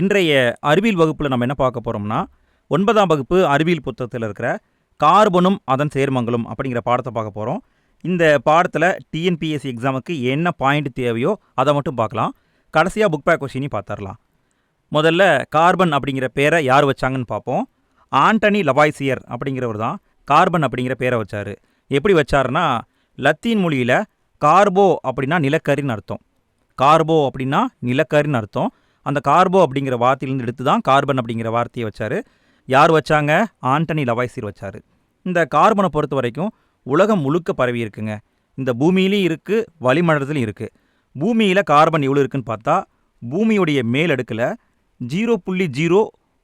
இன்றைய அறிவியல் வகுப்பில் நம்ம என்ன பார்க்க போகிறோம்னா ஒன்பதாம் வகுப்பு அறிவியல் புத்தகத்தில் இருக்கிற கார்பனும் அதன் சேர்மங்களும் அப்படிங்கிற பாடத்தை பார்க்க போகிறோம் இந்த பாடத்தில் டிஎன்பிஎஸ்சி எக்ஸாமுக்கு என்ன பாயிண்ட் தேவையோ அதை மட்டும் பார்க்கலாம். கடைசியாக புக் பேக் கொஸ்டினையும் பார்த்துடலாம். முதல்ல கார்பன் அப்படிங்கிற பேரை யார் வச்சாங்கன்னு பார்ப்போம். ஆண்டனி லவாய்சியர் அப்படிங்கிறவர் தான் கார்பன் அப்படிங்கிற பேரை வச்சார். எப்படி வச்சாருன்னா லத்தீன் மொழியில் கார்போ அப்படின்னா நிலக்கரின்னு அர்த்தம். கார்போ அப்படின்னா நிலக்கரின்னு அர்த்தம். அந்த கார்போ அப்படிங்கிற வார்த்தையிலேருந்து எடுத்து தான் கார்பன் அப்படிங்கிற வார்த்தையை வச்சார். யார் வச்சாங்க? ஆண்டனி லவாய்சீர் வச்சார். இந்த கார்பனை பொறுத்த வரைக்கும் உலகம் முழுக்க பரவி இருக்குங்க. இந்த பூமியிலையும் இருக்குது வளிமண்டலத்திலையும் இருக்குது பூமியில் கார்பன் எவ்வளோ இருக்குன்னு பார்த்தா பூமியுடைய மேலடுக்கில் ஜீரோ புள்ளி ஜீரோ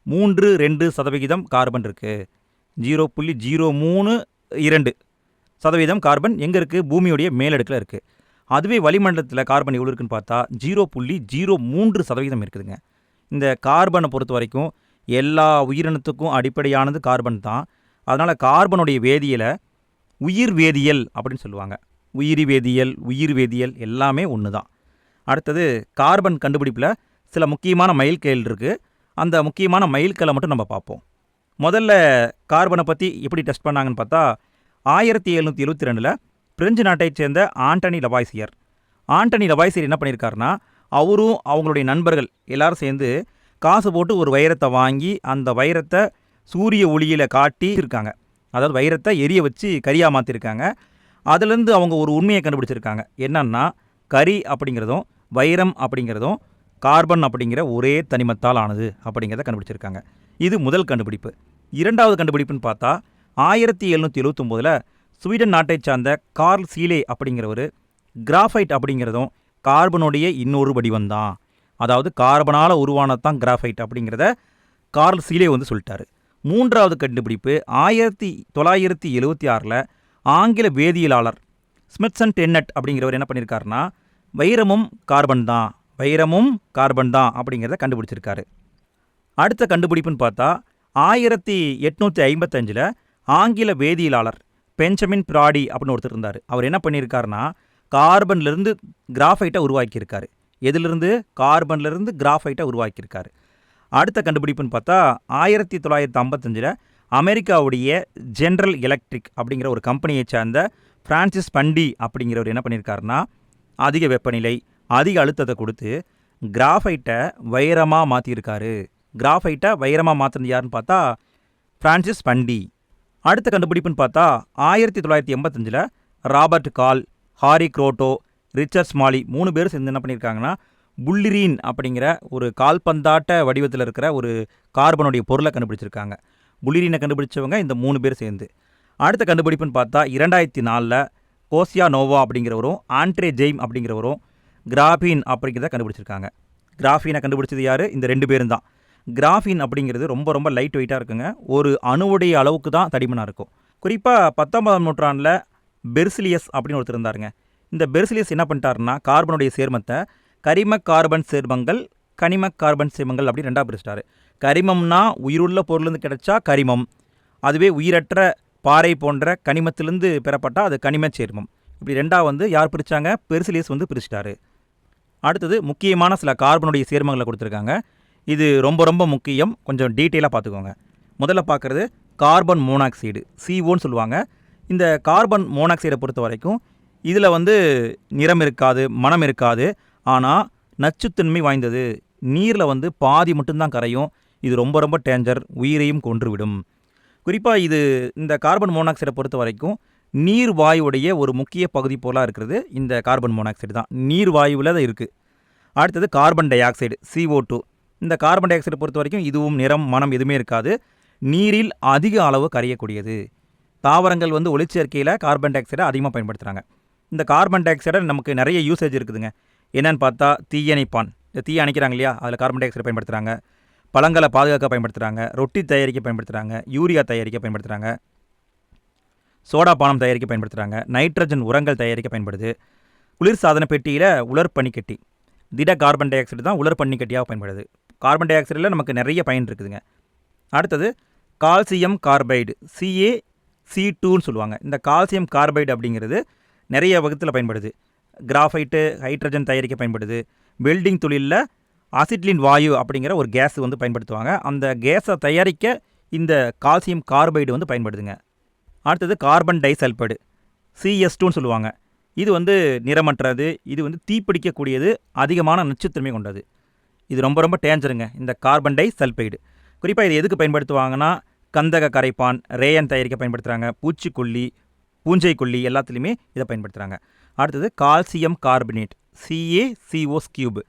மூன்று ரெண்டு சதவிகிதம் கார்பன் இருக்குது ஜீரோ புள்ளி ஜீரோ மூணு இரண்டு சதவீதம் கார்பன் எங்கே இருக்குது பூமியுடைய மேலடுக்கில் இருக்குது அதுவே வளிமண்டலத்தில் கார்பன் எவ்வளோ இருக்குன்னு பார்த்தா ஜீரோ புள்ளி ஜீரோ மூன்று சதவீதம் இருக்குதுங்க. இந்த கார்பனை பொறுத்த வரைக்கும் எல்லா உயிரினத்துக்கும் அடிப்படையானது கார்பன் தான். அதனால் கார்பனுடைய வேதியியலை உயிர் வேதியியல் அப்படின்னு சொல்லுவாங்க. உயிரி வேதியியல் உயிர் வேதியியல் எல்லாமே ஒன்று தான் அடுத்தது கார்பன் கண்டுபிடிப்பில் சில முக்கியமான மைல்கல் இருக்குது அந்த முக்கியமான மைல்கல்லை மட்டும் நம்ம பார்ப்போம். முதல்ல கார்பனை பற்றி எப்படி டெஸ்ட் பண்ணாங்கன்னு பார்த்தா ஆயிரத்தி எழுநூற்றி எழுபத்தி ரெண்டில் பிரெஞ்சு நாட்டைச் சேர்ந்த ஆண்டனி லவாய்சியர். ஆண்டனி லவாய்சியர் என்ன பண்ணியிருக்காருன்னா அவரும் அவங்களுடைய நண்பர்கள் எல்லாரும் சேர்ந்து காசு போட்டு ஒரு வைரத்தை வாங்கி அந்த வைரத்தை சூரிய ஒளியில் காட்டி இருக்காங்க. அதாவது வைரத்தை எரிய வச்சு கரியாக மாற்றிருக்காங்க அதுலேருந்து அவங்க ஒரு உண்மையை கண்டுபிடிச்சிருக்காங்க. என்னன்னா கரி அப்படிங்கிறதும் வைரம் அப்படிங்கிறதும் கார்பன் அப்படிங்கிற ஒரே தனிமத்தால் ஆனது அப்படிங்கிறத கண்டுபிடிச்சிருக்காங்க. இது முதல் கண்டுபிடிப்பு. இரண்டாவது கண்டுபிடிப்புன்னு பார்த்தா ஆயிரத்தி எழுநூற்றி எழுவத்தொம்போதில் ஸ்வீடன் நாட்டைச் சார்ந்த கார்ல் சீலே அப்படிங்கிறவர் கிராஃபைட் அப்படிங்கிறதும் கார்பனுடைய இன்னொரு வடிவம்தான். அதாவது கார்பனால் உருவானது தான் கிராஃபைட் அப்படிங்கிறத கார்ல் சீலே வந்து சொல்லிட்டாரு. மூன்றாவது கண்டுபிடிப்பு ஆயிரத்தி தொள்ளாயிரத்தி எழுவத்தி ஆறில் ஆங்கில வேதியியலாளர் ஸ்மித்சன் டென்னட் அப்படிங்கிறவர் என்ன பண்ணியிருக்காருன்னா வைரமும் கார்பன் தான் வைரமும் கார்பன் தான் அப்படிங்கிறத கண்டுபிடிச்சிருக்காரு. அடுத்த கண்டுபிடிப்புன்னு பார்த்தா ஆயிரத்தி எட்நூற்றி ஐம்பத்தஞ்சில் ஆங்கில வேதியியலாளர் பெஞ்சமின் பிராடி அப்படின்னு ஒருத்தர் இருந்தார். அவர் என்ன பண்ணியிருக்காருன்னா கார்பன்லேருந்து கிராஃபைட்டை உருவாக்கியிருக்காரு. எதிலிருந்து? கார்பன்லேருந்து கிராஃபைட்டை உருவாக்கியிருக்காரு. அடுத்த கண்டுபிடிப்புன்னு பார்த்தா ஆயிரத்தி தொள்ளாயிரத்தி ஐம்பத்தஞ்சில் அமெரிக்காவுடைய ஜென்ரல் எலக்ட்ரிக் அப்படிங்கிற ஒரு கம்பெனியை சேர்ந்த ஃப்ரான்சிஸ் பண்டி அப்படிங்கிறவர் என்ன பண்ணியிருக்காருன்னா அதிக வெப்பநிலை அதிக அழுத்தத்தை கொடுத்து கிராஃபைட்டை வைரமாக மாற்றியிருக்காரு கிராஃபைட்டை வைரமாக மாற்றினது யாருன்னு பார்த்தா ஃப்ரான்சிஸ் பண்டி. அடுத்த கண்டுபிடிப்புன்னு பார்த்தா ஆயிரத்தி தொள்ளாயிரத்தி எண்பத்தஞ்சில் Robert Curl Harry Kroto Richard Smalley மூணு பேரும் சேர்ந்து என்ன பண்ணியிருக்காங்கன்னா புல்லிரீன் அப்படிங்கிற ஒரு கால்பந்தாட்ட வடிவத்தில் இருக்கிற ஒரு கார்பனுடைய பொருளை கண்டுபிடிச்சிருக்காங்க. புல்லிரீனை கண்டுபிடிச்சவங்க இந்த மூணு பேர் சேர்ந்து. அடுத்த கண்டுபிடிப்புன்னு பார்த்தா இரண்டாயிரத்தி நாலில் கோசியா நோவா அப்படிங்கிறவரும் ஆண்ட்ரே ஜெய்ம் அப்படிங்கிறவரும் கிராஃபீன் அப்படிங்கிறத கண்டுபிடிச்சிருக்காங்க. கிராஃபீனை கண்டுபிடிச்சது யார்? இந்த ரெண்டு பேரும் தான் கிராஃபின் அப்படிங்கிறது ரொம்ப ரொம்ப லைட் வெயிட்டாக இருக்குங்க. ஒரு அணுவுடைய அளவுக்கு தான் தடிமனாக இருக்கும். குறிப்பாக பத்தொன்பதாம் நூற்றாண்டில் பெர்சிலியஸ் அப்படின்னு ஒருத்தர் இருந்தாருங்க. இந்த பெர்சிலியஸ் என்ன பண்ணிட்டாருன்னா கார்பனுடைய சேர்மத்தை கரிம கார்பன் சேர்மங்கள் கனிம கார்பன் சேர்மங்கள் அப்படின்னு ரெண்டாக பிரிச்சிட்டாரு. கரிமம்னா உயிருள்ள பொருள்லேருந்து கிடைச்சா கரிமம். அதுவே உயிரற்ற பாறை போன்ற கனிமத்திலிருந்து பெறப்பட்டால் அது கனிம சேர்மம். இப்படி ரெண்டாக வந்து யார் பிரித்தாங்க பெர்சிலியஸ் வந்து பிரிச்சிட்டாரு. அடுத்தது முக்கியமான சில கார்பனுடைய சேர்மங்களை கொடுத்துருக்காங்க. இது ரொம்ப ரொம்ப முக்கியம். கொஞ்சம் டீட்டெயிலாக பார்த்துக்கோங்க. முதல்ல பார்க்குறது கார்பன் மோனாக்சைடு சிஓன்னு சொல்லுவாங்க. இந்த கார்பன் மோனாக்சைடை பொறுத்த வரைக்கும் இதில் வந்து நிறம் இருக்காது மனம் இருக்காது. ஆனால் நச்சுத்தன்மை வாய்ந்தது. நீரில் வந்து பாதி மட்டும்தான் கரையும். இது ரொம்ப ரொம்ப டேஞ்சர் உயிரையும் கொன்றுவிடும். குறிப்பாக இது இந்த கார்பன் மோனாக்சைடை பொறுத்த வரைக்கும் நீர் வாயுடைய ஒரு முக்கிய பகுதி போலாக இருக்கிறது இந்த கார்பன் மோனாக்சைடு தான். நீர் வாயுவில் தான் இருக்குது அடுத்தது carbon dioxide CO two இந்த கார்பன் டை ஆக்சைடை பொறுத்த வரைக்கும் இதுவும் நிறம் மனம் எதுவுமே இருக்காது. நீரில் அதிக அளவு கரையக்கூடியது. தாவரங்கள் வந்து ஒளிச்சேர்க்கையில் கார்பன் டை ஆக்சைடை அதிகமாக பயன்படுத்துகிறாங்க இந்த கார்பன் டை ஆக்சைடை நமக்கு நிறைய யூசேஜ் இருக்குதுங்க. என்னென்னு பார்த்தா தீயணைப்பான். இந்த தீ அணைக்கிறாங்க இல்லையா? அதில் கார்பன் டை ஆக்சைடை பயன்படுத்துகிறாங்க பழங்களை பாதுகாக்க பயன்படுத்துகிறாங்க ரொட்டி தயாரிக்க பயன்படுத்துகிறாங்க யூரியா தயாரிக்க பயன்படுத்துகிறாங்க சோடா பானம் தயாரிக்க பயன்படுத்துகிறாங்க நைட்ரஜன் உரங்கள் தயாரிக்க பயன்படுது. குளிர்சாதன பெட்டியில் உலர் பனிக்கட்டி. திட கார்பன் டை ஆக்சைடு தான் உலர் பனிக்கட்டியாக பயன்படுது. கார்பன் டை ஆக்சைடில் நமக்கு நிறைய பயன் இருக்குதுங்க. அடுத்தது கால்சியம் கார்பைடு சிஏ சி டூன்னு சொல்லுவாங்க. இந்த கால்சியம் கார்பைடு அப்படிங்கிறது நிறைய வகுத்தில் பயன்படுது. கிராஃபைட்டு ஹைட்ரஜன் தயாரிக்க பயன்படுது. வெல்டிங் தொழிலில் அசிட்லின் வாயு அப்படிங்கிற ஒரு கேஸ் வந்து பயன்படுத்துவாங்க. அந்த கேஸை தயாரிக்க இந்த கால்சியம் கார்பைடு வந்து பயன்படுதுங்க. அடுத்தது கார்பன் டைசல்பைடு சிஎஸ் சொல்லுவாங்க. இது வந்து நிறமற்றது இது வந்து தீப்பிடிக்கக்கூடியது அதிகமான நச்சுத்தன்மை கொண்டது. இது ரொம்ப ரொம்ப டேஞ்சருங்க இந்த கார்பன் டை சல்பைடு. குறிப்பாக இது எதுக்கு பயன்படுத்துவாங்கன்னா கந்தக கரைப்பான் ரேயன் தயாரிக்க பயன்படுத்துகிறாங்க பூச்சிக்கொல்லி பூஞ்சைக்கொல்லி எல்லாத்துலேயுமே இதை பயன்படுத்துகிறாங்க அடுத்தது கால்சியம் கார்பனேட் சிஏசிஓஸ் கியூப்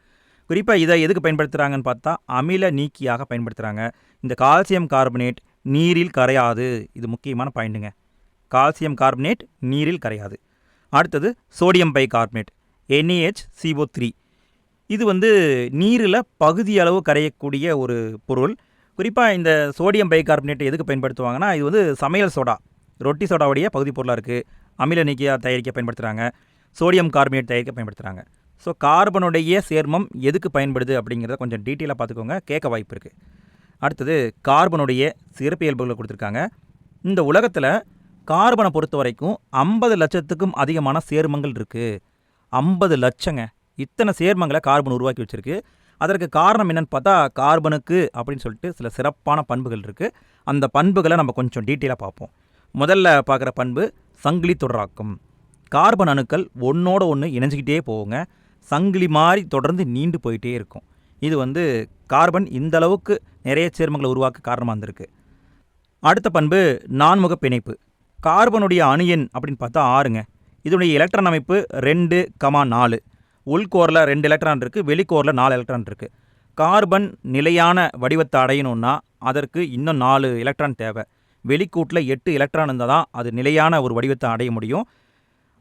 குறிப்பாக இதை எதுக்கு பயன்படுத்துகிறாங்கன்னு பார்த்தா அமில நீக்கியாக பயன்படுத்துகிறாங்க இந்த கால்சியம் கார்பனேட் நீரில் கரையாது. இது முக்கியமான பாயிண்ட்டுங்க. கால்சியம் கார்பனேட் நீரில் கரையாது. அடுத்தது sodium bicarbonate NAH CO three இது வந்து நீரில் பகுதி அளவு கரையக்கூடிய ஒரு பொருள். குறிப்பாக இந்த சோடியம் பைகார்பனேட் எதுக்கு பயன்படுத்துவாங்கன்னா இது வந்து சமையல் சோடா. ரொட்டி சோடாவுடைய பகுதி பொருளாக இருக்குது அமில நீக்கியாக தயாரிக்க பயன்படுத்துகிறாங்க சோடியம் கார்பனேட் தயாரிக்க பயன்படுத்துகிறாங்க ஸோ கார்பனுடைய சேர்மம் எதுக்கு பயன்படுது அப்படிங்கிறத கொஞ்சம் டீட்டெயிலாக பார்த்துக்கோங்க கேட்க வாய்ப்பு இருக்குது அடுத்தது கார்பனுடைய சிறப்பியல்புகளை கொடுத்துருக்காங்க. இந்த உலகத்தில் கார்பனை பொறுத்த வரைக்கும் ஐம்பது லட்சத்துக்கும் அதிகமான சேர்மங்கள் இருக்குது ஐம்பது லட்சங்க. இத்தனை சேர்மங்களை கார்பன் உருவாக்கி வச்சிருக்கு. அதற்கு காரணம் என்னென்னு பார்த்தா கார்பனுக்கு அப்படின்னு சொல்லிட்டு சில சிறப்பான பண்புகள் இருக்குது அந்த பண்புகளை நம்ம கொஞ்சம் டீட்டெயிலாக பார்ப்போம். முதல்ல பார்க்குற பண்பு சங்கிலி தொடராக்கம். கார்பன் அணுக்கள் ஒன்றோட ஒன்று இணைஞ்சிக்கிட்டே போகுங்க. சங்கிலி மாதிரி தொடர்ந்து நீண்டு போயிட்டே இருக்கும். இது வந்து கார்பன் இந்த அளவுக்கு நிறைய சேர்மங்களை உருவாக்க காரணமாக இருந்திருக்கு. அடுத்த பண்பு நான்முக பிணைப்பு. கார்பனுடைய அணு எண் அப்படின்னு பார்த்தா ஆறுங்க. இதனுடைய எலக்ட்ரான் அமைப்பு ரெண்டு கமா நாலு. உள்கோரில் ரெண்டு எலக்ட்ரான் இருக்குது வெளிக்கோரில் நாலு எலக்ட்ரான் இருக்குது கார்பன் நிலையான வடிவத்தை அடையணும்னா அதற்கு இன்னும் நாலு எலக்ட்ரான் தேவை. வெளிக்கூட்டில் எட்டு எலக்ட்ரான் இருந்தால் தான் அது நிலையான ஒரு வடிவத்தை அடைய முடியும்.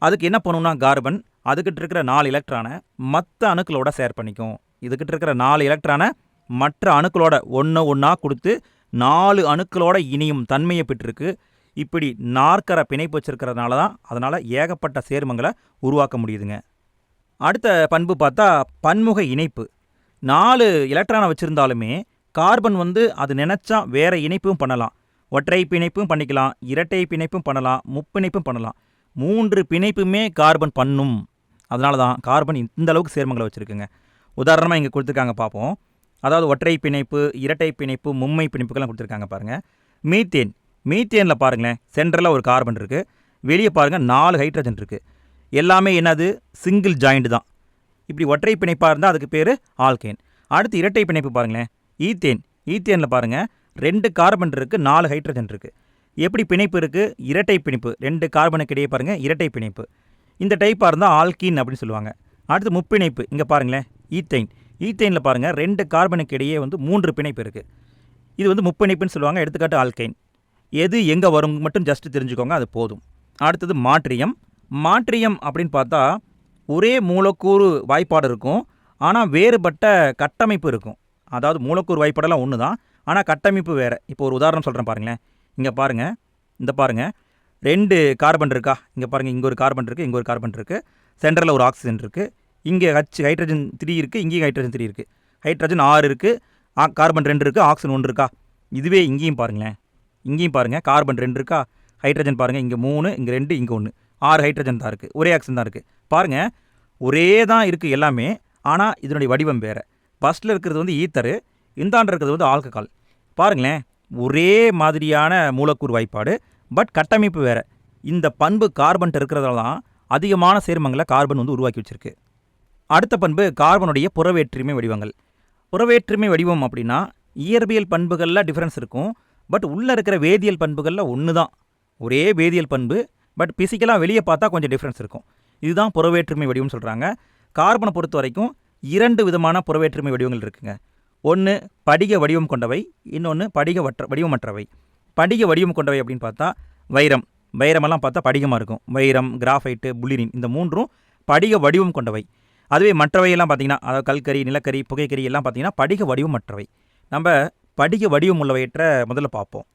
அதுக்கு என்ன பண்ணணும்னா கார்பன் அதுக்கிட்ட இருக்கிற நாலு எலக்ட்ரானை மற்ற அணுக்களோட ஷேர் பண்ணிக்கும். இதுக்கிட்ட இருக்கிற நாலு எலக்ட்ரானை மற்ற அணுக்களோட ஒன்று ஒன்றா கொடுத்து நாலு அணுக்களோட இனியும் தன்மையை பெற்றிருக்கு. இப்படி நாற்கர பிணைப்பு வச்சிருக்கிறதுனால தான் அதனால் ஏகப்பட்ட சேர்மங்களை உருவாக்க முடியுதுங்க. அடுத்த பண்பு பார்த்தா பன்முக இணைப்பு. நாலு எலக்ட்ரானை வச்சுருந்தாலுமே கார்பன் வந்து அது நினச்சா வேறு இணைப்பும் பண்ணலாம். ஒற்றை பிணைப்பும் பண்ணிக்கலாம் இரட்டை பிணைப்பும் பண்ணலாம் முப்பிணைப்பும் பண்ணலாம். மூன்று பிணைப்புமே கார்பன் பண்ணும். அதனால தான் கார்பன் இந்த அளவுக்கு சேர்மங்களை வச்சுருக்குங்க. உதாரணமாக இங்கே கொடுத்துருக்காங்க பார்ப்போம் அதாவது ஒற்றை பிணைப்பு இரட்டை பிணைப்பு மும்மை பிணைப்புக்கெல்லாம் கொடுத்துருக்காங்க பாருங்கள் மீத்தேன். மீத்தேனில் பாருங்களேன் சென்ட்ரலில் ஒரு கார்பன் இருக்குது வெளியே பாருங்கள் நாலு ஹைட்ரஜன் இருக்குது எல்லாமே என்னது? சிங்கிள் ஜாயிண்ட் தான். இப்படி ஒற்றை பிணைப்பாக இருந்தால் அதுக்கு பேர் ஆல்கேன் அடுத்து இரட்டை பிணைப்பு பாருங்களேன். ஈத்தேன் ஈத்தேனில் பாருங்கள் ரெண்டு கார்பன் இருக்குது நாலு ஹைட்ரஜன் இருக்குது எப்படி பிணைப்பு இருக்குது இரட்டை பிணைப்பு. ரெண்டு கார்பனுக்கு இடையே பாருங்கள் இரட்டை பிணைப்பு. இந்த டைப்பாக இருந்தால் ஆல்கீன் அப்படின்னு சொல்லுவாங்க. அடுத்து முப்பிணைப்பு. இங்கே பாருங்களேன். ஈத்தைன் ஈத்தைனில் பாருங்கள் ரெண்டு கார்பனுக்கு இடையே வந்து மூன்று பிணைப்பு இருக்குது இது வந்து முப்பிணைப்புன்னு சொல்லுவாங்க. எடுத்துக்காட்டு ஆல்கைன் எது எங்கே வரும் மட்டும் ஜஸ்ட் தெரிஞ்சுக்கோங்க அது போதும். அடுத்தது மாற்றியம். மாற்றியம் அப்படின்னு பார்த்தா ஒரே மூலக்கூறு வாய்ப்பாடு இருக்கும். ஆனால் வேறுபட்ட கட்டமைப்பு இருக்கும். அதாவது மூலக்கூறு வாய்ப்பாடெல்லாம் ஒன்று தான் ஆனால் கட்டமைப்பு வேறு. இப்போ ஒரு உதாரணம் சொல்கிறேன் பாருங்களேன். இங்கே பாருங்கள் இந்த பாருங்கள் ரெண்டு கார்பன் இருக்கா? இங்கே பாருங்கள் இங்கே ஒரு கார்பன் இருக்குது இங்கே ஒரு கார்பன் இருக்குது சென்டரில் ஒரு ஆக்சிஜன் இருக்குது இங்கே ஹச் ஹைட்ரஜன் த்ரீ இருக்குது இங்கேயும் ஹைட்ரஜன் த்ரீ இருக்குது ஹைட்ரஜன் ஆறு இருக்குது கார்பன் ரெண்டு இருக்குது ஆக்சிஜன் ஒன்று இருக்கா? இதுவே இங்கேயும் பாருங்களேன். இங்கேயும் பாருங்கள் கார்பன் ரெண்டு இருக்கா? ஹைட்ரஜன் பாருங்கள் இங்கே மூணு இங்கே ரெண்டு இங்கே ஒன்று ஆறு ஹைட்ரஜன் தான் இருக்குது ஒரே ஆக்சிஜன் தான் இருக்குது பாருங்கள் ஒரே தான் இருக்குது எல்லாமே ஆனால் இதனுடைய வடிவம் வேறு. ஃபஸ்ட்டில் இருக்கிறது வந்து ஈத்தரு இந்தாண்டு இருக்கிறது வந்து ஆல்கஹால் பாருங்களேன் ஒரே மாதிரியான மூலக்கூறு வாய்ப்பாடு பட் கட்டமைப்பு வேறு. இந்த பண்பு கார்பன்ட்டு இருக்கிறதால தான் அதிகமான சேர்மங்களை கார்பன் வந்து உருவாக்கி வச்சுருக்கு. அடுத்த பண்பு கார்பனுடைய புறவேற்றுமை வடிவங்கள். புறவேற்றுமை வடிவம் அப்படின்னா இயற்பியல் பண்புகளில் டிஃப்ரென்ஸ் இருக்கும் பட் உள்ளே இருக்கிற வேதியியல் பண்புகளில் ஒன்று தான் ஒரே வேதியியல் பண்பு பட் பிசிக்கலாக வெளியே பார்த்தா கொஞ்சம் டிஃப்ரென்ஸ் இருக்கும். இதுதான் புறவேற்றுமை வடிவம்னு சொல்கிறாங்க கார்பனை பொறுத்த வரைக்கும் இரண்டு விதமான புறவேற்றுமை வடிவங்கள் இருக்குங்க. ஒன்று படிக வடிவம் கொண்டவை இன்னொன்று படிக வற்ற வடிவமற்றவை. படிக வடிவம் கொண்டவை அப்படின்னு பார்த்தா வைரம். வைரமெல்லாம் பார்த்தா படிகமாக இருக்கும். வைரம் கிராஃபைட்டு புல்லிரின் இந்த மூன்றும் படிக வடிவம் கொண்டவை. அதுவே மற்றவையெல்லாம் பார்த்திங்கன்னா அதாவது கல்கரி நிலக்கரி புகைக்கரி எல்லாம் பார்த்தீங்கன்னா படிக வடிவமற்றவை. நம்ம படிக வடிவம் உள்ளவையற்ற முதல்ல பார்ப்போம்.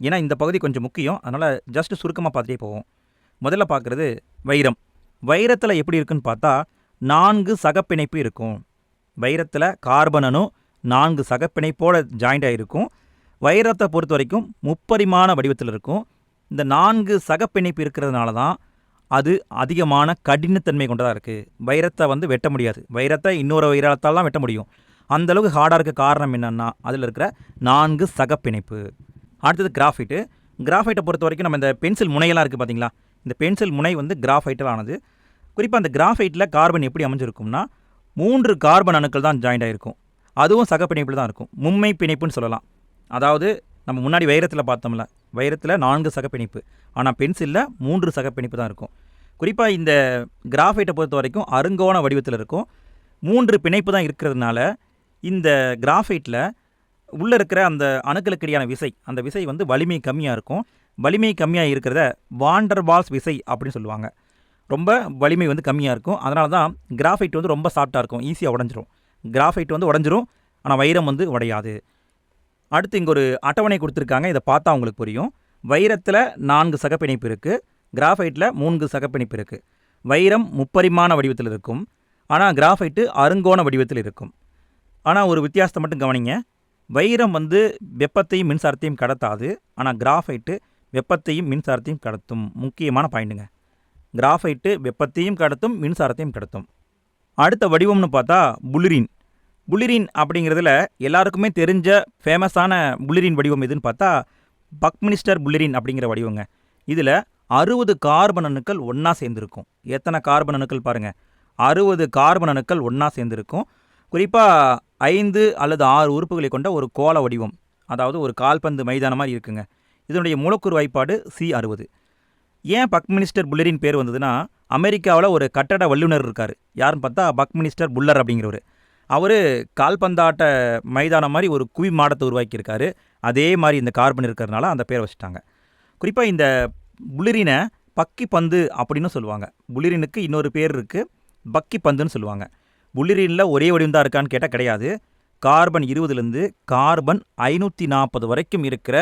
ஏன்னா இந்த பகுதி கொஞ்சம் முக்கியம். அதனால் ஜஸ்ட் சுருக்கமாக பார்த்துட்டே போவோம். முதல்ல பார்க்குறது வைரம். வைரத்தில் எப்படி இருக்குன்னு பார்த்தா நான்கு சகப்பிணைப்பு இருக்கும். வைரத்தில் கார்பனனும் நான்கு சகப்பிணைப்போட ஜாயிண்ட் ஆகிருக்கும் வைரத்தை பொறுத்த வரைக்கும் முப்பரிமாண வடிவத்தில் இருக்கும். இந்த நான்கு சகப்பிணைப்பு இருக்கிறதுனால தான் அது அதிகமான கடினத்தன்மை கொண்டதாக இருக்குது வைரத்தை வந்து வெட்ட முடியாது. வைரத்தை இன்னொரு வைரத்தால் வெட்ட முடியும். அந்தளவுக்கு ஹார்டாக இருக்க காரணம் என்னென்னா அதில் இருக்கிற நான்கு சகப்பிணைப்பு. அடுத்தது கிராஃபைட்டு கிராஃபைட்டை பொறுத்த வரைக்கும் நம்ம இந்த பென்சில் முனையெல்லாம் இருக்குது பார்த்தீங்களா இந்த பென்சில் முனை வந்து கிராஃபைட்டால் ஆனது. குறிப்பாக அந்த கிராஃபைட்டில் கார்பன் எப்படி அமைஞ்சிருக்கும்னா மூன்று கார்பன் அணுக்கள் தான் ஜாயிண்ட் ஆகிருக்கும் அதுவும் சகப்பிணைப்பில் தான் இருக்கும். மும்மை பிணைப்புன்னு சொல்லலாம். அதாவது நம்ம முன்னாடி வைரத்தில் பார்த்தோம்ல வைரத்தில் நான்கு சக பிணைப்பு. ஆனால் பென்சிலில் மூன்று சக பிணைப்பு தான் இருக்கும். குறிப்பாக இந்த கிராஃபைட்டை பொறுத்த வரைக்கும் அருங்கோண வடிவத்தில் இருக்கும். மூன்று பிணைப்பு தான் இருக்கிறதுனால இந்த கிராஃபைட்டில் உள்ளே இருக்கிற அந்த அணுக்களுக்கு இடையான விசை அந்த விசை வந்து வலிமை கம்மியாக இருக்கும். வலிமை கம்மியாக இருக்கிறத வாண்டர் வால்ஸ் விசை அப்படின்னு சொல்லுவாங்க. ரொம்ப வலிமை வந்து கம்மியாக இருக்கும். அதனால தான் கிராஃபைட் வந்து ரொம்ப சாஃப்டாக இருக்கும். ஈஸியாக உடஞ்சிரும். கிராஃபைட் வந்து உடஞ்சிரும். ஆனால் வைரம் வந்து உடையாது. அடுத்து இங்கே ஒரு அட்டவணை கொடுத்துருக்காங்க. இதை பார்த்தா உங்களுக்கு புரியும். வைரத்தில் நான்கு சகப்பிணைப்பு இருக்குது கிராஃபைட்டில் மூன்று சகப்பிணைப்பு இருக்குது வைரம் முப்பரிமாண வடிவத்தில் இருக்கும். ஆனால் கிராஃபைட்டு அருங்கோண வடிவத்தில் இருக்கும். ஆனால் ஒரு வித்தியாசத்தை மட்டும் கவனிங்க. வைரம் வந்து வெப்பத்தையும் மின்சாரத்தையும் கடத்தாது. ஆனால் கிராஃபைட்டு வெப்பத்தையும் மின்சாரத்தையும் கடத்தும். முக்கியமான பாயிண்ட்டுங்க கிராஃபைட்டு வெப்பத்தையும் கடத்தும் மின்சாரத்தையும் கடத்தும். அடுத்த வடிவம்னு பார்த்தா புளிரின் புளிரின் அப்படிங்கிறதுல எல்லாருக்குமே தெரிஞ்ச ஃபேமஸான புளிரின் வடிவம் எதுன்னு பார்த்தா பக்மினிஸ்டர் புளிரின் அப்படிங்கிற வடிவங்க. இதில் அறுபது கார்பன் அணுக்கள் ஒன்றா சேர்ந்துருக்கும். எத்தனை கார்பன் அணுக்கள் பாருங்கள் அறுபது கார்பன் அணுக்கள் ஒன்றா சேர்ந்துருக்கும். குறிப்பாக ஐந்து அல்லது ஆறு உறுப்புகளை கொண்ட ஒரு கோள வடிவம். அதாவது ஒரு கால்பந்து மைதானம் மாதிரி இருக்குங்க. இதனுடைய மூலக்கூறு வாய்ப்பாடு சி அறுபது. ஏன் பக்மினிஸ்டர் புல்லரின் பேர் வந்ததுன்னா அமெரிக்காவில் ஒரு கட்டட வல்லுநர் இருக்கார். யாருன்னு பார்த்தா பக்மினிஸ்டர் புல்லர் அப்படிங்கிறவர். அவர் கால்பந்தாட்ட மைதானம் மாதிரி ஒரு குவி மாடத்தை உருவாக்கியிருக்காரு. அதே மாதிரி இந்த கார்பன் இருக்கிறதுனால அந்த பேரை வச்சுட்டாங்க. குறிப்பாக இந்த புளிரினை பக்கி பந்து அப்படின்னு சொல்லுவாங்க. புளிரினுக்கு இன்னொரு பேர் இருக்குது பக்கி பந்துன்னு சொல்லுவாங்க. புளிரினில் ஒரே வடிவம் தான் இருக்கான்னு கேட்டால் கிடையாது. கார்பன் இருபதுலேருந்து கார்பன் ஐநூற்றி நாற்பது வரைக்கும் இருக்கிற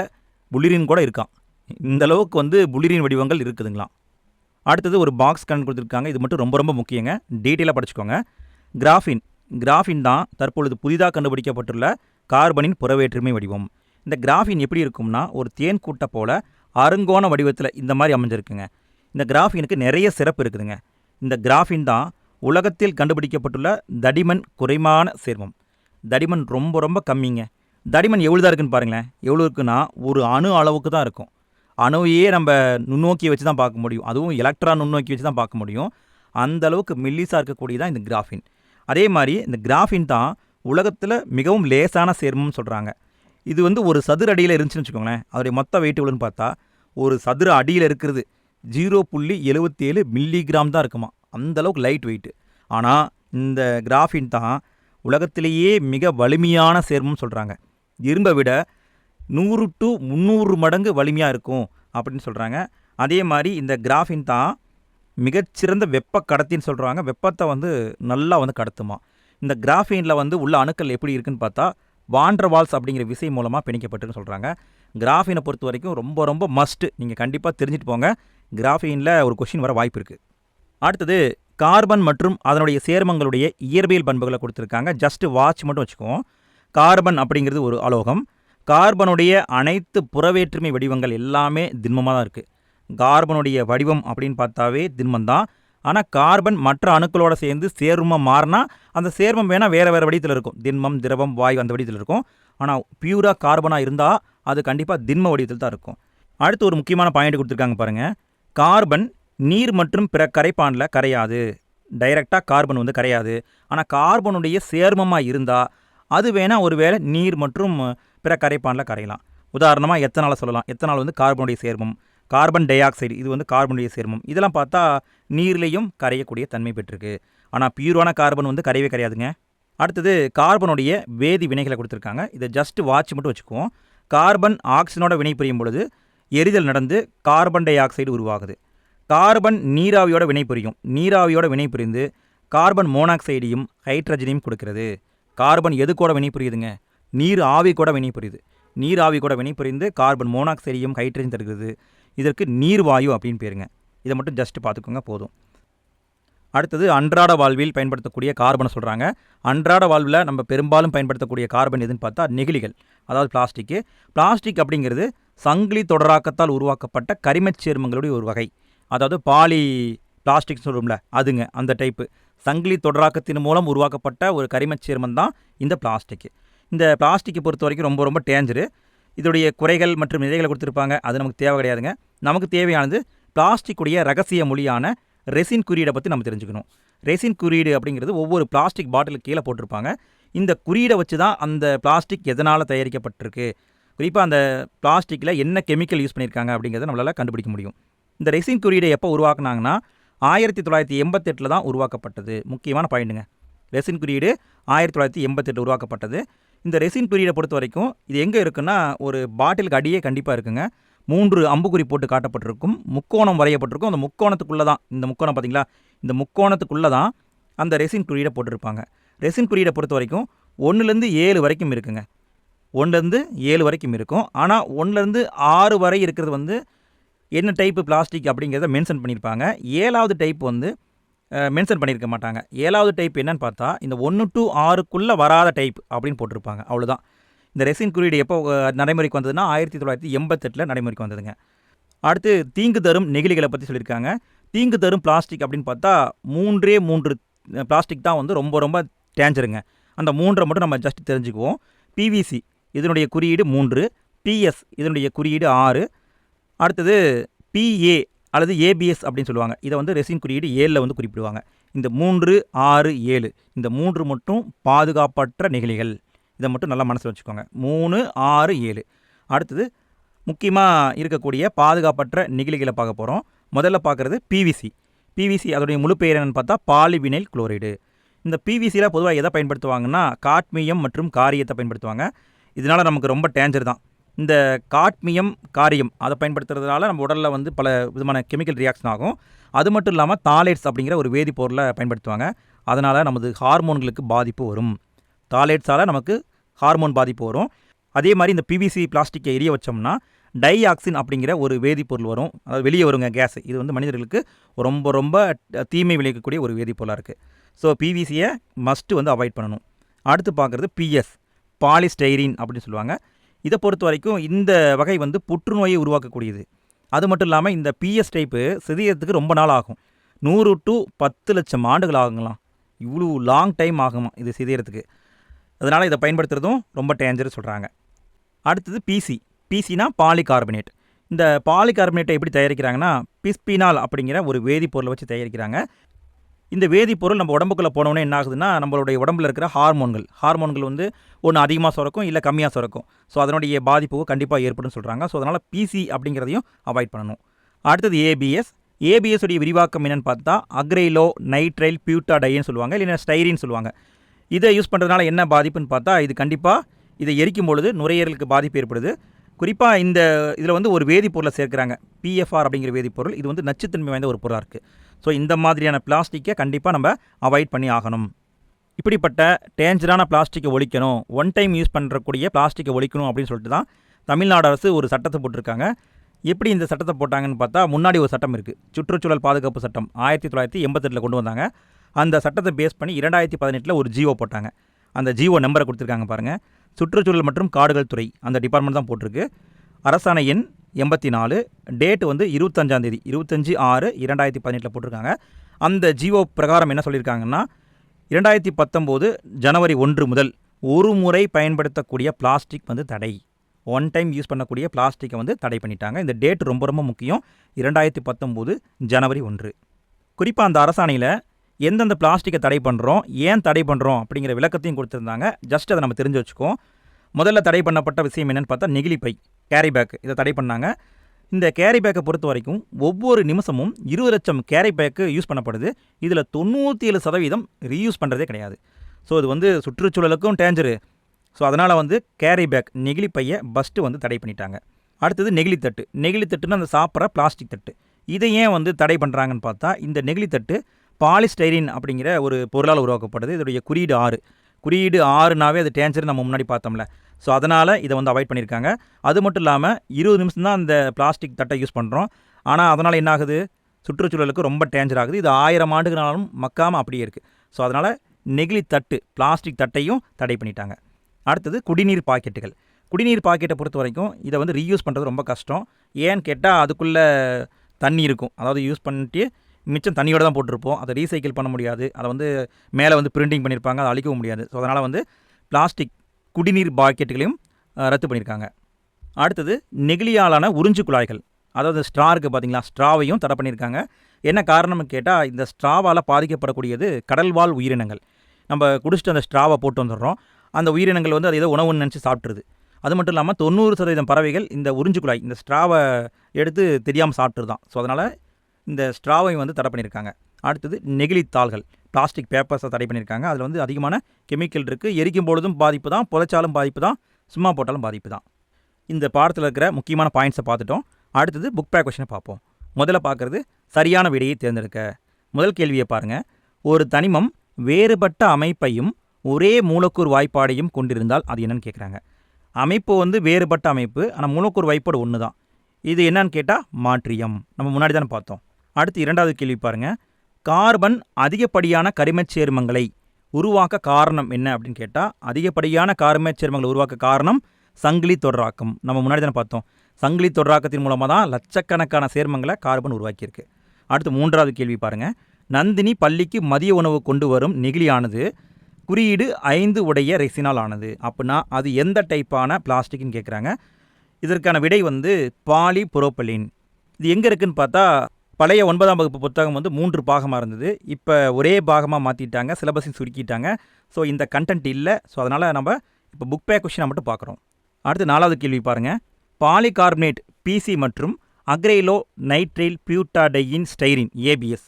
புளிரின் கூட இருக்கான். இந்த அளவுக்கு வந்து புளிரின் வடிவங்கள் இருக்குதுங்களாம். அடுத்தது ஒரு பாக்ஸ் கண் கொடுத்துருக்காங்க. இது மட்டும் ரொம்ப ரொம்ப முக்கியங்க. டீட்டெயிலாக படிச்சுக்கோங்க. கிராஃபின் கிராஃபின் தான் தற்பொழுது புதிதாக கண்டுபிடிக்கப்பட்டுள்ள கார்பனின் புறவேற்றுமை வடிவம். இந்த கிராஃபின் எப்படி இருக்கும்னா ஒரு தேன் கூட்டை போல அருங்கோண வடிவத்தில் இந்த மாதிரி அமைஞ்சிருக்குங்க. இந்த கிராஃபினுக்கு நிறைய சிறப்பு இருக்குதுங்க. இந்த கிராஃபின் தான் உலகத்தில் கண்டுபிடிக்கப்பட்டுள்ள தடிமன் குறைமான சேர்மம். தடிமன் ரொம்ப ரொம்ப கம்மிங்க. தடிமன் எவ்வளோ தான் இருக்குன்னு பாருங்களேன். எவ்வளோ இருக்குன்னா ஒரு அணு அளவுக்கு தான் இருக்கும். அணுவையே நம்ம நுண்ணோக்கி வச்சு தான் பார்க்க முடியும். அதுவும் எலக்ட்ரான் நுண்ணோக்கி வச்சு தான் பார்க்க முடியும். அந்த அளவுக்கு மெல்லிஸாக இருக்கக்கூடியதான் இந்த கிராஃபின் அதே மாதிரி இந்த கிராஃபின் தான் உலகத்தில் மிகவும் லேசான சேர்மம்னு சொல்கிறாங்க இது வந்து ஒரு சதுர அடியில் இருந்துச்சுன்னு வச்சுக்கோங்களேன். அதோடைய மொத்த வெயிட் எவ்வளோன்னு பார்த்தா ஒரு சதுர அடியில் இருக்கிறது ஜீரோ புள்ளி எழுபத்தேழு மில்லிகிராம் தான் இருக்குமா. அந்தளவுக்கு லைட் வெயிட்டு ஆனால் இந்த கிராஃபின் தான் உலகத்திலேயே மிக வலிமையான சேர்மம்னு சொல்கிறாங்க இரும்பை விட நூறு டு முந்நூறு மடங்கு வலிமையாக இருக்கும் அப்படின்னு சொல்கிறாங்க அதே மாதிரி இந்த கிராஃபின் தான் மிகச்சிறந்த வெப்ப கடத்தின்னு சொல்கிறாங்க வெப்பத்தை வந்து நல்லா வந்து கடத்துமா. இந்த கிராஃபீனில் வந்து உள்ள அணுக்கள் எப்படி இருக்குன்னு பார்த்தா வாண்டர்வால்ஸ் அப்படிங்கிற விசை மூலமாக பிணைக்கப்பட்டுன்னு சொல்கிறாங்க கிராஃபீனை பொறுத்த வரைக்கும் ரொம்ப ரொம்ப மஸ்ட்டு நீங்கள் கண்டிப்பாக தெரிஞ்சுட்டு போங்க. கிராஃபீனில் ஒரு கொஷின் வர வாய்ப்பு இருக்குது அடுத்தது கார்பன் மற்றும் அதனுடைய சேர்மங்களுடைய இயற்பியல் பண்புகளை கொடுத்துருக்காங்க. ஜஸ்ட் வாட்ச் மட்டும் வச்சுக்குவோம். கார்பன் அப்படிங்கிறது ஒரு அலோகம். கார்பனுடைய அனைத்து புறவேற்றுமை வடிவங்கள் எல்லாமே திண்மமாக தான் இருக்குது கார்பனுடைய வடிவம் அப்படின்னு பார்த்தாவே திண்மம் தான் ஆனால் கார்பன் மற்ற அணுக்களோடு சேர்ந்து சேர்மம் மாறினா அந்த சேர்மம் வேணால் வேறு வேறு வடிவத்தில் இருக்கும். திண்மம் திரவம் வாயு அந்த வடிவத்தில் இருக்கும். ஆனால் பியூராக கார்பனாக இருந்தால் அது கண்டிப்பாக திண்ம வடிவத்தில் தான் இருக்கும். அடுத்து ஒரு முக்கியமான பாயிண்ட் கொடுத்துருக்காங்க பாருங்கள் கார்பன் நீர் மற்றும் பிற கரைப்பானில் கரையாது. டைரெக்டாக கார்பன் வந்து கரையாது. ஆனால் கார்பனுடைய சேர்மமாக இருந்தால் அது வேணால் ஒருவேளை நீர் மற்றும் பிற கரைப்பானில் கரையலாம். உதாரணமாக எத்தனால் சொல்லலாம். எத்தனால் வந்து கார்பனுடைய சேர்மம் கார்பன் டை ஆக்சைடு இது வந்து கார்பனுடைய சேர்மம். இதெல்லாம் பார்த்தா நீர்லேயும் கரையக்கூடிய தன்மை பெற்றிருக்கு. ஆனால் பியூரான கார்பன் வந்து கரையவே கரையாதுங்க. அடுத்தது கார்பனுடைய வேதி வினைகளை கொடுத்துருக்காங்க. இதை ஜஸ்ட் வாட்ச் மட்டும் வச்சுக்குவோம். கார்பன் ஆக்சிஜனோட வினை புரியும் பொழுது எரிதல் நடந்து கார்பன் டை ஆக்சைடு உருவாகுது. கார்பன் நீராவியோட வினை புரியும். நீராவியோட வினை புரிந்து கார்பன் மோனாக்சைடையும் ஹைட்ரஜனையும் கொடுக்கிறது. கார்பன் எது கூட வினை புரியுதுங்க நீர் ஆவி கூட வினை புரியுது நீர் ஆவி கூட வினை புரிந்து கார்பன் மோனாக்சைடையும் ஹைட்ரஜன் தருகிறது. இதற்கு நீர்வாயு அப்படின்னு பேருங்க. இதை மட்டும் ஜஸ்ட் பார்த்துக்கோங்க போதும். அடுத்தது அன்றாட வாழ்வில் பயன்படுத்தக்கூடிய கார்பனை சொல்கிறாங்க அன்றாட வாழ்வில் நம்ம பெரும்பாலும் பயன்படுத்தக்கூடிய கார்பன் எதுன்னு பார்த்தா நெகிழிகள். அதாவது பிளாஸ்டிக்கு. பிளாஸ்டிக் அப்படிங்கிறது சங்கிலி தொடராக்கத்தால் உருவாக்கப்பட்ட கரிமச் சேர்மங்களுடைய ஒரு வகை. அதாவது பாலி பிளாஸ்டிக் சொல்லுவோம்ல அதுங்க அந்த டைப்பு சங்கிலி தொடராக்கத்தின் மூலம் உருவாக்கப்பட்ட ஒரு கரிமச் சேர்மம் தான் இந்த பிளாஸ்டிக் இந்த பிளாஸ்டிக்கை பொறுத்த வரைக்கும் ரொம்ப ரொம்ப டேஞ்சரு. இதோடைய குறைகள் மற்றும் நிறைகளை கொடுத்துருப்பாங்க அது நமக்கு தேவை கிடையாதுங்க. நமக்கு தேவையானது பிளாஸ்டிக்குடைய ரகசிய மொழியான ரெசின் குறியீடை பற்றி நம்ம தெரிஞ்சுக்கணும். ரெசின் குறியீடு அப்படிங்கிறது ஒவ்வொரு பிளாஸ்டிக் பாட்டிலுக்கு கீழே போட்டிருப்பாங்க. இந்த குறியீடை வச்சு தான் அந்த பிளாஸ்டிக் எதனால் தயாரிக்கப்பட்டிருக்கு? குறிப்பாக அந்த பிளாஸ்டிக்கில் என்ன கெமிக்கல் யூஸ் பண்ணியிருக்காங்க அப்படிங்கிறத நம்மளால் கண்டுபிடிக்க முடியும். இந்த ரெசின் குறியீடை எப்போ உருவாக்குனாங்கன்னா ஆயிரத்தி தொள்ளாயிரத்தி எண்பத்தெட்டில் தான் உருவாக்கப்பட்டது. முக்கியமான பாயிண்ட்டுங்க ரெசின் குறியீடு ஆயிரத்தி தொள்ளாயிரத்தி எண்பத்தெட்டு உருவாக்கப்பட்டது. இந்த ரெசின் குறியீடை பொறுத்த வரைக்கும் இது எங்கே இருக்குன்னா ஒரு பாட்டிலுக்கு அடியே கண்டிப்பாக இருக்குங்க. மூன்று அம்புக்குறி போட்டு காட்டப்பட்டிருக்கும். முக்கோணம் வரையப்பட்டிருக்கும். அந்த முக்கோணத்துக்குள்ளே தான் இந்த முக்கோணம் பார்த்தீங்களா? இந்த முக்கோணத்துக்குள்ளே தான் அந்த ரெசின் குறியீடை போட்டிருப்பாங்க. ரெசின் குறியீடை பொறுத்த வரைக்கும் ஒன்றுலேருந்து ஏழு வரைக்கும் இருக்குங்க. ஒன்றுலேருந்து ஏழு வரைக்கும் இருக்கும். ஆனால் ஒன்றுலேருந்து ஆறு வரை இருக்கிறது வந்து என்ன டைப்பு பிளாஸ்டிக் அப்படிங்கிறத மென்ஷன் பண்ணியிருப்பாங்க ஏழாவது டைப் வந்து மென்ஷன் பண்ணியிருக்க மாட்டாங்க. ஏழாவது டைப் என்னன்னு பார்த்தா இந்த ஒன்று டு ஆறுக்குள்ளே வராத டைப் அப்படின்னு போட்டிருப்பாங்க. அவ்வளோதான் இந்த ரெசின் குறியீடு எப்போ நடைமுறைக்கு வந்ததுன்னா ஆயிரத்தி தொள்ளாயிரத்தி எண்பத்தெட்டில் நடைமுறைக்கு வந்ததுங்க. அடுத்து தீங்கு தரும் நெகிழிகளை பற்றி சொல்லியிருக்காங்க. தீங்கு தரும் பிளாஸ்டிக் அப்படின்னு பார்த்தா மூன்றே மூன்று பிளாஸ்டிக் தான் வந்து ரொம்ப ரொம்ப டேஞ்சருங்க அந்த மூன்றை மட்டும் நம்ம ஜஸ்ட் தெரிஞ்சுக்குவோம். பிவிசி இதனுடைய குறியீடு மூன்று. பிஎஸ் இதனுடைய குறியீடு ஆறு. அடுத்தது பிஏ அல்லது ஏபிஎஸ் அப்படின்னு சொல்லுவாங்க. இதை வந்து ரெசின் குறியீடு ஏழில் வந்து குறிப்பிடுவாங்க. இந்த மூன்று ஆறு ஏழு. இந்த மூன்று மட்டும் பாதுகாப்பற்ற நெகிழிகள். இதை மட்டும் நல்லா மனசில் வச்சுக்கோங்க. மூணு ஆறு ஏழு. அடுத்தது முக்கியமாக இருக்கக்கூடிய பாதுகாப்பற்ற நெகிழிகளை பார்க்க போகிறோம் முதல்ல பார்க்குறது பிவிசி பிவிசி அதோடைய முழு பெயர் என்னென்னு பார்த்தா பாலிவினைல் குளோரைடு. இந்த பிவிசியில் பொதுவாக எதை பயன்படுத்துவாங்கன்னா காட்மியம் மற்றும் காரியத்தை பயன்படுத்துவாங்க. இதனால் நமக்கு ரொம்ப டேஞ்சர் தான். இந்த காட்மியம் காரியம் அதை பயன்படுத்துறதுனால நம்ம உடலில் வந்து பல விதமான கெமிக்கல் ரியாக்ஷன் ஆகும். அது மட்டும் இல்லாமல் தாலேட்ஸ் அப்படிங்கிற ஒரு வேதிப்பொருளை பயன்படுத்துவாங்க. அதனால் நமது ஹார்மோன்களுக்கு பாதிப்பு வரும். தாலேட்ஸால் நமக்கு ஹார்மோன் பாதிப்பு வரும். அதே மாதிரி இந்த பிவிசி பிளாஸ்டிக்கை எரிய வச்சோம்னா டைஆக்சின் அப்படிங்கிற ஒரு வேதிப்பொருள் வரும். அதாவது வெளியே வருங்க கேஸ் இது வந்து மனிதர்களுக்கு ரொம்ப ரொம்ப தீமை விளைவிக்கக்கூடிய ஒரு வேதிப்பொருளாக இருக்குது ஸோ பிவிசியை மஸ்ட்டு வந்து அவாய்ட் பண்ணணும். அடுத்து பார்க்குறது பிஎஸ் பாலிஸ்டைரின் அப்படின்னு சொல்லுவாங்க. இதை பொறுத்த வரைக்கும் இந்த வகை வந்து புற்றுநோயை உருவாக்கக்கூடியது. அது மட்டும் இல்லாமல் இந்த பிஎஸ் டைப்பு சிதையத்துக்கு ரொம்ப நாள் ஆகும். நூறு டு பத்து லட்சம் ஆண்டுகள் ஆகுங்களாம். இவ்வளோ லாங் டைம் ஆகுமா இது சிதையறதுக்கு. அதனால் இதை பயன்படுத்துகிறதும் ரொம்ப டேஞ்சர் சொல்கிறாங்க அடுத்தது பிசி பிசினா பாலிகார்பனேட் இந்த பாலிகார்பனேட்டை எப்படி தயாரிக்கிறாங்கன்னா பிஸ்பினால் அப்படிங்கிற ஒரு வேதிப்பொருளை வச்சு தயாரிக்கிறாங்க. இந்த வேதிப்பொருள் நம்ம உடம்புக்குள்ளே போனோன்னே என்ன ஆகுதுன்னா நம்மளுடைய உடம்புல இருக்கிற ஹார்மோன்கள் ஹார்மோன்கள் வந்து ஒன்று அதிகமாக சுரக்கும் இல்லை கம்மியாக சுரக்கும். ஸோ அதனுடைய பாதிப்பு கண்டிப்பாக ஏற்படும் சொல்கிறாங்க ஸோ அதனால் பிசி அப்படிங்கிறதையும் அவாய்ட் பண்ணணும். அடுத்தது ஏபிஎஸ் ஏபிஎஸ் உடைய விரிவாக்கம் என்னென்னு பார்த்தா அக்ரைலோ நைட்ரைல் பியூட்டாடைன்னு சொல்லுவாங்க இல்லைன்னா ஸ்டைரின்னு சொல்லுவாங்க. இதை யூஸ் பண்ணுறதுனால என்ன பாதிப்புன்னு பார்த்தா இது கண்டிப்பாக இதை எரிக்கும் பொழுது நுரையீரலுக்கு பாதிப்பு ஏற்படுது. குறிப்பாக இந்த இதில் வந்து ஒரு வேதிப்பொருளை சேர்க்குறாங்க. பிஎஃப்ஆர் அப்படிங்கிற வேதிப்பொருள் இது வந்து நச்சுத்தன்மை வாய்ந்த ஒரு பொருளாக இருக்குது ஸோ இந்த மாதிரியான பிளாஸ்டிக்கை கண்டிப்பாக நம்ம அவாய்ட் பண்ணி ஆகணும். இப்படிப்பட்ட டேஞ்சரான பிளாஸ்டிக்கை ஒழிக்கணும் ஒன் டைம் யூஸ் பண்ணுறக்கூடிய பிளாஸ்டிக்கை ஒழிக்கணும் அப்படின்னு சொல்லிட்டு தான் தமிழ்நாடு அரசு ஒரு சட்டத்தை போட்டிருக்காங்க. எப்படி இந்த சட்டத்தை போட்டாங்கன்னு பார்த்தா முன்னாடி ஒரு சட்டம் இருக்குது சுற்றுச்சூழல் பாதுகாப்பு சட்டம் ஆயிரத்தி தொள்ளாயிரத்தி எண்பத்தெட்டில் கொண்டு வந்தாங்க. அந்த சட்டத்தை பேஸ் பண்ணி இரண்டாயிரத்தி பதினெட்டில் ஒரு ஜியோ போட்டாங்க. அந்த ஜியோ நம்பரை கொடுத்துருக்காங்க பாருங்கள் சுற்றுச்சூழல் மற்றும் காடுகள் துறை அந்த டிபார்ட்மெண்ட் தான் போட்டிருக்கு. அரசாணை எண் எண்பத்தி நாலு டேட் வந்து இருபத்தஞ்சாந்தேதி இருபத்தஞ்சி ஆறு இரண்டாயிரத்தி பதினெட்டில் போட்டிருக்காங்க. அந்த ஜிஓ பிரகாரம் என்ன சொல்லியிருக்காங்கன்னா இரண்டாயிரத்தி பத்தொம்போது ஜனவரி ஒன்று முதல் ஒரு முறை பயன்படுத்தக்கூடிய பிளாஸ்டிக் வந்து தடை. ஒன் டைம் யூஸ் பண்ணக்கூடிய பிளாஸ்டிக்கை வந்து தடை பண்ணிட்டாங்க. இந்த டேட் ரொம்ப ரொம்ப முக்கியம். இரண்டாயிரத்தி பத்தொம்போது ஜனவரி ஒன்று. குறிப்பாக அந்த அரசாணையில் எந்தெந்த பிளாஸ்டிக்கை தடை பண்ணுறோம் ஏன் தடை பண்ணுறோம் அப்படிங்கிற விளக்கத்தையும் கொடுத்துருந்தாங்க. ஜஸ்ட் அதை நம்ம தெரிஞ்சு வச்சுக்கோம் முதல்ல தடை பண்ணப்பட்ட விஷயம் என்னென்னு பார்த்தா நெகிழி பை கேரி பேக் இதை தடை பண்ணாங்க. இந்த கேரி பேக்கை பொறுத்த வரைக்கும் ஒவ்வொரு நிமிஷமும் இருபது லட்சம் கேரி பேக்கு யூஸ் பண்ணப்படுது. இதில் தொண்ணூற்றி ஏழு சதவீதம் ரீயூஸ் பண்ணுறதே கிடையாது. ஸோ இது வந்து சுற்றுச்சூழலுக்கும் டேஞ்சரு ஸோ அதனால் வந்து கேரி பேக் நெகிழி பையை ஃபஸ்ட்டு வந்து தடை பண்ணிட்டாங்க. அடுத்தது நெகிழி தட்டு. நெகிழி தட்டுன்னு அந்த சாப்பிட்ற பிளாஸ்டிக் தட்டு. இதை ஏன் வந்து தடை பண்ணுறாங்கன்னு பார்த்தா இந்த நெகிழி தட்டு பாலிஸ்டைரின் அப்படிங்கிற ஒரு பொருளால் உருவாக்கப்படுது. இதோடைய குறியீடு ஆறு. குறியீடு ஆறுனாவே அது டேஞ்சர் நம்ம முன்னாடி பார்த்தோம்ல. ஸோ அதனால் இதை வந்து அவாய்ட் பண்ணியிருக்காங்க அது மட்டும் இல்லாமல் இருபது நிமிஷம் தான் அந்த பிளாஸ்டிக் தட்டை யூஸ் பண்ணுறோம் ஆனால் அதனால் என்ன ஆகுது? சுற்றுச்சூழலுக்கு ரொம்ப டேஞ்சர் ஆகுது. இது ஆயிரம் ஆண்டுகளாலும் மக்காமல் அப்படியே இருக்குது ஸோ அதனால் நெகிழி தட்டு பிளாஸ்டிக் தட்டையும் தடை பண்ணிட்டாங்க. அடுத்தது குடிநீர் பாக்கெட்டுகள். குடிநீர் பாக்கெட்டை பொறுத்த வரைக்கும் இதை வந்து ரீயூஸ் பண்ணுறது ரொம்ப கஷ்டம். ஏன்னு கேட்டால் அதுக்குள்ளே தண்ணி இருக்கும். அதாவது யூஸ் பண்ணிட்டு மிச்சம் தண்ணியோட தான் போட்டிருப்போம். அதை ரீசைக்கிள் பண்ண முடியாது. அதை வந்து மேலே வந்து பிரிண்டிங் பண்ணியிருப்பாங்க. அதை அழிக்கவும் முடியாது. ஸோ அதனால் வந்து பிளாஸ்டிக் குடிநீர் பாக்கெட்டுகளையும் ரத்து பண்ணியிருக்காங்க. அடுத்தது நெகிழியாலான உறிஞ்சு குழாய்கள். அதாவது ஸ்ட்ரா இருக்குது பார்த்தீங்களா? ஸ்ட்ராவையும் தடை பண்ணியிருக்காங்க. என்ன காரணம்னு கேட்டால் இந்த ஸ்ட்ராவால் பாதிக்கப்படக்கூடியது கடல்வாழ் உயிரினங்கள். நம்ம குடிச்சிட்டு அந்த ஸ்ட்ராவை போட்டு வந்துடுறோம். அந்த உயிரினங்கள் வந்து அது ஏதோ உணவுன்னு நினச்சி சாப்பிட்ருது அது மட்டும் இல்லாமல் தொண்ணூறு சதவீதம் பறவைகள் இந்த உறிஞ்சு குழாய் இந்த ஸ்ட்ராவை எடுத்து தெரியாமல் சாப்பிட்ருதான் ஸோ அதனால் இந்த ஸ்ட்ராவை வந்து தடை பண்ணியிருக்காங்க. அடுத்தது நெகிழித்தாள்கள் பிளாஸ்டிக் பேப்பர்ஸை தடை பண்ணியிருக்காங்க. அதில் வந்து அதிகமான கெமிக்கல் இருக்குது எரிக்கும் பொழுதும் பாதிப்பு தான் புதைச்சாலும் பாதிப்பு தான் சும்மா போட்டாலும் பாதிப்பு தான். இந்த பாடத்தில் இருக்கிற முக்கியமான பாயிண்ட்ஸை பார்த்துட்டோம். அடுத்தது புக் பேக் கொஷனை பார்ப்போம். முதல்ல பார்க்குறது சரியான விடையை தேர்ந்தெடுக்க. முதல் கேள்வியை பாருங்கள் ஒரு தனிமம் வேறுபட்ட அமைப்பையும் ஒரே மூலக்கூறு வாய்ப்பாடையும் கொண்டிருந்தால் அது என்னன்னு கேட்குறாங்க அமைப்பு வந்து வேறுபட்ட அமைப்பு ஆனால் மூலக்கூறு வாய்ப்பாடு ஒன்று தான் இது என்னன்னு கேட்டால் மாற்றியம். நம்ம முன்னாடி தானே பார்த்தோம். அடுத்து இரண்டாவது கேள்வி பாருங்கள் கார்பன் அதிகப்படியான கரிமச் சேர்மங்களை உருவாக்க காரணம் என்ன அப்படின்னு கேட்டால் அதிகப்படியான கார்மச் சேர்மங்களை உருவாக்க காரணம் சங்கிலி தொடராக்கம். நம்ம முன்னாடி தானே பார்த்தோம். சங்கிலி தொடராக்கத்தின் மூலமாக தான் லட்சக்கணக்கான சேர்மங்களை கார்பன் உருவாக்கியிருக்கு. அடுத்து மூன்றாவது கேள்வி பாருங்கள் நந்தினி பள்ளிக்கு மதிய உணவு கொண்டு வரும் நெகிழியானது குறியீடு ஐந்து உடைய ரெசினால் ஆனது. அப்படின்னா அது எந்த டைப்பான பிளாஸ்டிக்னு கேட்குறாங்க இதற்கான விடை வந்து பாலி புரோப்பலின் இது எங்கே இருக்குதுன்னு பார்த்தா பழைய ஒன்பதாம் வகுப்பு புத்தகம் வந்து மூன்று பாகமாக இருந்தது. இப்போ ஒரே பாகமாக மாற்றிட்டாங்க சிலபஸையும் சுருக்கிட்டாங்க. ஸோ இந்த கண்டென்ட் இல்லை. ஸோ அதனால் நம்ம இப்போ புக் பேக் கொஷினை மட்டும் பார்க்குறோம் அடுத்து நாலாவது கேள்வி பாருங்கள் பாலிகார்பனேட் பிசி மற்றும் acrylonitrile butadiene styrene ABS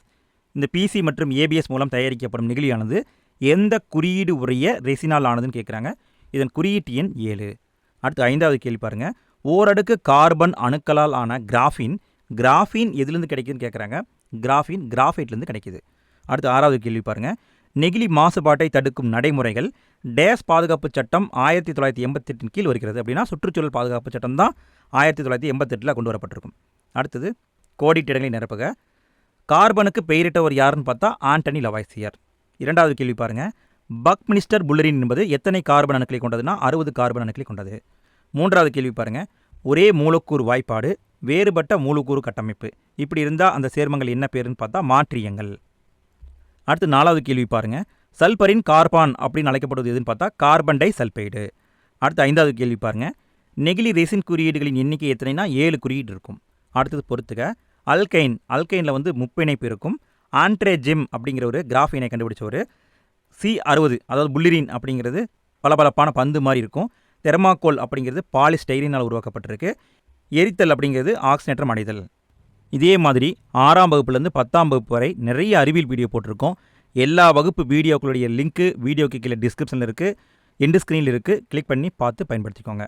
இந்த பிசி மற்றும் ஏபிஎஸ் மூலம் தயாரிக்கப்படும் நெகிழியானது எந்த குறியீடு உரிய ரெசினால் ஆனதுன்னு கேட்குறாங்க இதன் குறியீட்டு எண் ஏழு. அடுத்து ஐந்தாவது கேள்வி பாருங்கள் ஓரடுக்கு கார்பன் அணுக்களால் ஆன கிராஃபின் கிராஃபின் எதுலேருந்து கிடைக்குதுன்னு கேட்குறாங்க. கிராஃபின் கிராஃபைட்லேருந்து கிடைக்கிது. அடுத்து ஆறாவது கேள்வி பாருங்கள் நெகிழி மாசுபாட்டை தடுக்கும் நடைமுறைகள் டேஸ் பாதுகாப்பு சட்டம் ஆயிரத்தி தொள்ளாயிரத்தி எண்பத்தெட்டின் கீழ் வருகிறது அப்படின்னா சுற்றுச்சூழல் பாதுகாப்பு சட்டம் தான் ஆயிரத்தி தொள்ளாயிரத்தி எண்பத்தெட்டில் கொண்டு வரப்பட்டிருக்கும். அடுத்தது கோடிட்டிடங்களை நிரப்புக. கார்பனுக்கு பெயரிட்டவர் யாருன்னு பார்த்தா ஆண்டனி லவாய்சியர். இரண்டாவது கேள்வி பாருங்கள் பக் மினிஸ்டர் புல்லரின் என்பது எத்தனை கார்பன் அணுக்களை கொண்டதுன்னா அறுபது கார்பன் அணுக்களை கொண்டது. மூன்றாவது கேள்வி பாருங்கள் ஒரே மூலக்கூறு வாய்ப்பாடு வேறுபட்ட மூலக்கூறு கட்டமைப்பு. இப்படி இருந்தால் அந்த சேர்மங்கள் என்ன பேருன்னு பார்த்தா மாற்றியங்கள். அடுத்து நாலாவது கேள்வி பாருங்கள் சல்பரின் கார்பான் அப்படின்னு அழைக்கப்படுவது எதுன்னு பார்த்தா கார்பன் டை சல்பைடு அடுத்து ஐந்தாவது கேள்வி பாருங்கள் நெகிழி ரெசின் குறியீடுகளின் எண்ணிக்கை எத்தனைனா ஏழு குறியீடு இருக்கும். அடுத்தது பொறுத்துக. அல்கைன் அல்கைனில் வந்து முப்பிணைப்பு இருக்கும். ஆண்ட்ரேஜிம் அப்படிங்கிற ஒரு கிராஃபினை கண்டுபிடிச்சவர். சி அறுபது அதாவது புல்லிரின் அப்படிங்கிறது பளபளப்பான பந்து மாதிரி இருக்கும். தெர்மாக்கோல் அப்படிங்கிறது பாலிஸ்டைரினால் உருவாக்கப்பட்டிருக்கு. எரித்தல் அப்படிங்கிறது ஆக்சினேற்றம் அடைதல். இதே மாதிரி ஆறாம் வகுப்புலேருந்து பத்தாம் வகுப்பு வரை நிறைய அறிவியல் வீடியோ போட்டிருக்கோம். எல்லா வகுப்பு வீடியோக்களுடைய லிங்க்கு வீடியோக்கு கீழே டிஸ்கிரிப்ஷனில் இருக்குது எண்டு ஸ்க்ரீனில் இருக்குது கிளிக் பண்ணி பார்த்து பயன்படுத்திக்கோங்க.